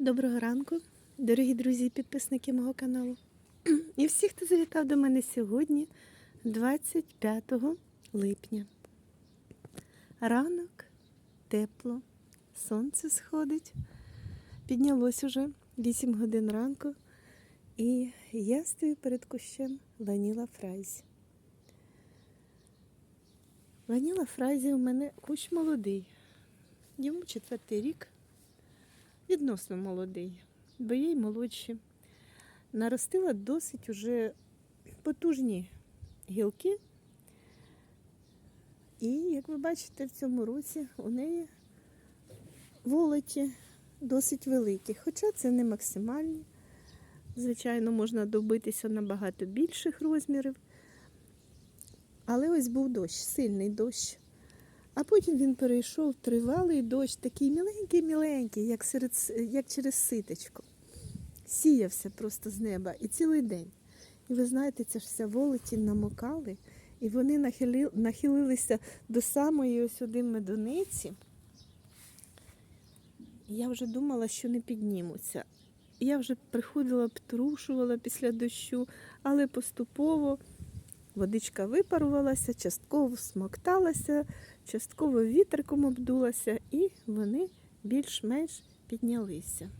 Доброго ранку, дорогі друзі підписники мого каналу. І всі, хто завітав до мене сьогодні, 25 липня. Ранок, тепло, сонце сходить. Піднялось уже 8 годин ранку, і я стою перед кущем Ваніла Фрайзі. Ваніла Фрайзі у мене кущ молодий. Йому четвертий рік відносно молодий, бо є й молодші. Наростила досить уже потужні гілки. І, як ви бачите, в цьому році у неї волоті досить великі. Хоча це не максимальні. Звичайно, можна добитися набагато більших розмірів. Але ось був дощ, сильний дощ. А потім він перейшов тривалий дощ, такий міленький-міленький, як, серед, як через ситочко. Сіявся просто з неба і цілий день. І ви знаєте, ця ж вся волоті намокали, і вони нахили, нахилилися до самої ось сюди медуниці. Я вже думала, що не піднімуться. Я вже приходила, обтрушувала після дощу, але поступово водичка випарувалася, частково смокталася, частково вітриком обдулася, і вони більш-менш піднялися.